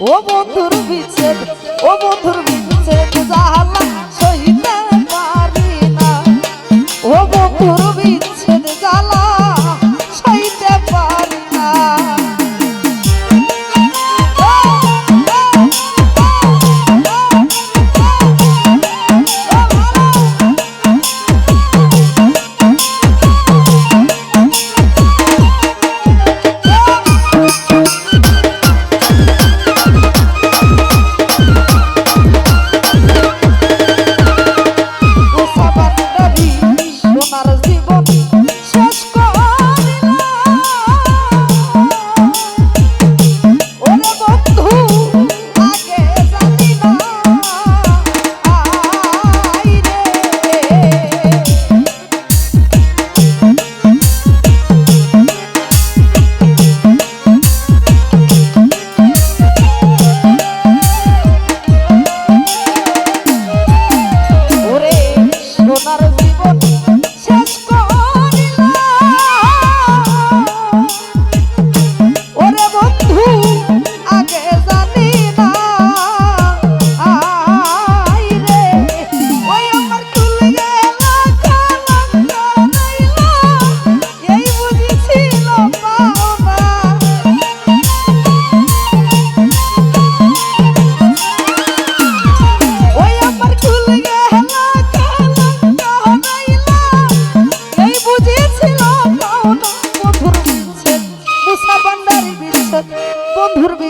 ও বন্ধুর বিচ্ছেদ ও বন্ধুর বিচ্ছেদ জাহালা সহিতে পারি না। ও বন্ধুর বিচ্ছেদ not as ಇವ್ರಿಗೂ